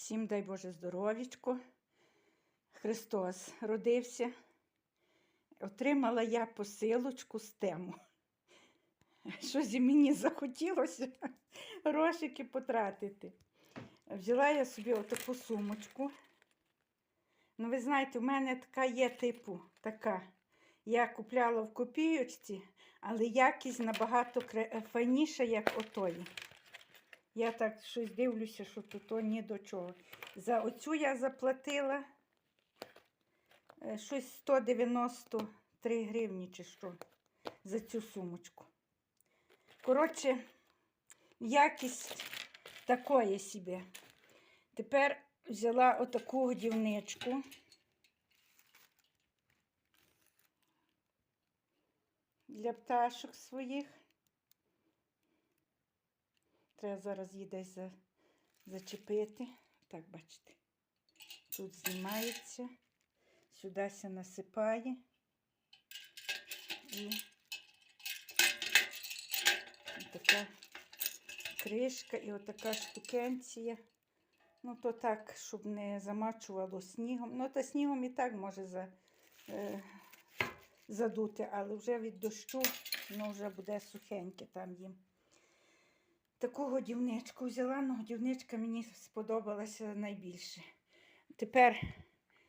Всім дай Боже здоров'ячко. Христос родився. Отримала я посилочку з тему. Щось мені захотілося грошики потратити. Взяла я собі отаку сумочку. Ну, ви знаєте, у мене така є типу, така. Я купляла в копійочці, але якість набагато файніша, як отої. Я так щось дивлюся, що тут то ні до чого. За оцю я заплатила е, щось 193 гривні чи що за цю сумочку. Коротше, якість такої собі. Тепер взяла отаку годівничку. Для пташок своїх. Треба зараз її десь за, зачепити. Так, бачите. Тут знімається, сюди се насипає. І така кришка і отака штукенція. Ну, то так, щоб не замачувало снігом. Ну, та снігом і так може за, е, задути, але вже від дощу воно вже буде сухеньке там їм. Таку годівничку взяла, ну годівничка мені сподобалася найбільше. Тепер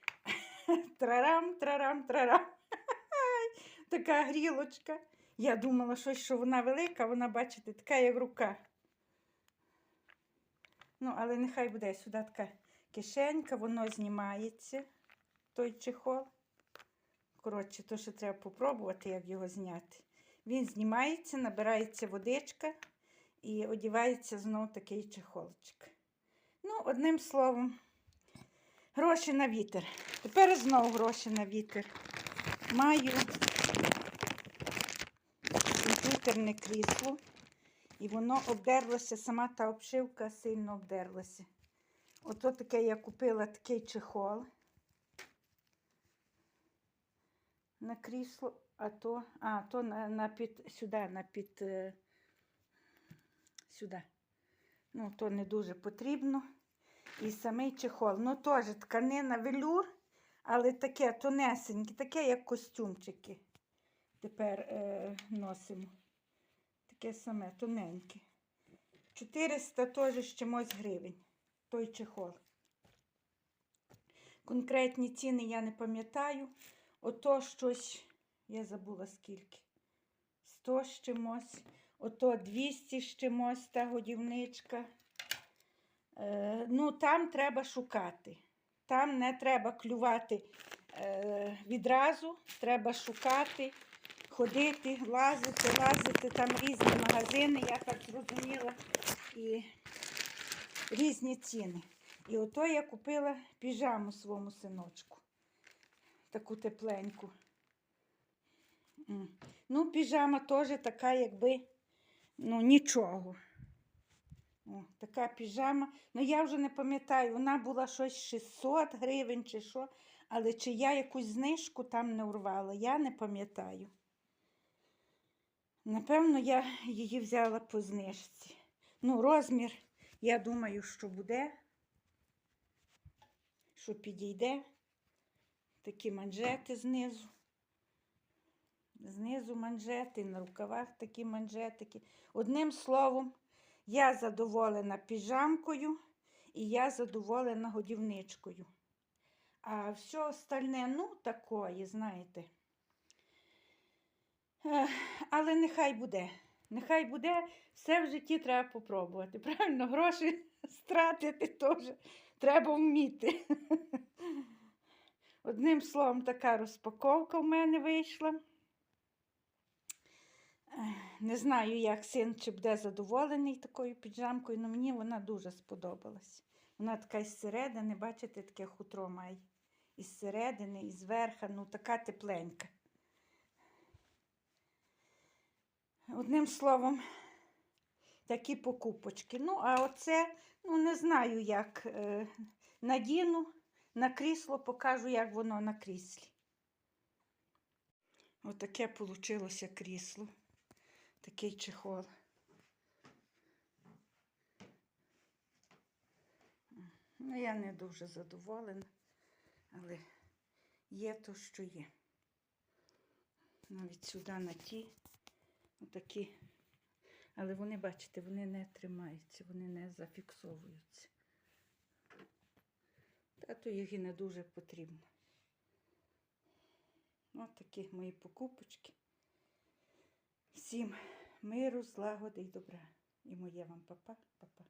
трарам, трарам, трарам. Така грілочка. Я думала, щось, що вона велика, вона, бачите, така, як рука. Ну, але нехай буде сюди така кишенька, воно знімається, той чехол. Коротше, то ще треба попробувати, як його зняти. Він знімається, набирається водичка і одівається знов такий чехолчик. Ну, одним словом, гроші на вітер. Тепер знову гроші на вітер. Маю комп'ютерне крісло, і воно обдерлося, сама та обшивка сильно обдерлася. Ото таке я купила такий чехол на крісло, а то, а, то на, на під, сюди, на під, е, сюди. Ну, то не дуже потрібно. І самий чехол. Ну, теж тканина велюр, але таке тонесеньке, таке, як костюмчики. Тепер е, носимо. Таке саме, тоненьке. 400 теж з чимось гривень. Той чехол. Конкретні ціни я не пам'ятаю. Ото щось, я забула скільки. 100 з чимось. Ото 200 з чимось та годівничка. Е, ну, там треба шукати. Там не треба клювати е, відразу, треба шукати, ходити, лазити, лазити. Там різні магазини, я так зрозуміла, і різні ціни. І ото я купила піжаму своєму синочку. Таку тепленьку. Ну, піжама теж така, якби, ну, нічого. О, така піжама. Ну, я вже не пам'ятаю, вона була щось 600 гривень чи що, але чи я якусь знижку там не урвала, я не пам'ятаю. Напевно, я її взяла по знижці. Ну, розмір, я думаю, що буде, що підійде. Такі манжети знизу. Знизу манжети, на рукавах такі манжетики. Одним словом, я задоволена піжамкою і я задоволена годівничкою. А все остальне, ну, такої, знаєте. Але нехай буде. Нехай буде, все в житті треба попробувати. Правильно, гроші стратити теж треба вміти. Одним словом, така розпаковка в мене вийшла. Не знаю, як син чи буде задоволений такою піджамкою, але мені вона дуже сподобалась. Вона така із середини, бачите, таке хутро має. Із середини, із верха, ну така тепленька. Одним словом, такі покупочки. Ну, а оце, ну, не знаю, як е, надіну на крісло, покажу, як воно на кріслі. Отаке получилося крісло. Такий чехол. Ну, я не дуже задоволена, але є то, що є. Навіть сюди на ті отакі. Але вони, бачите, вони не тримаються, вони не зафіксовуються. Та то їх і не дуже потрібно. Ось такі мої покупочки. Всім миру, злагоди і добра. І моє вам папа, папа.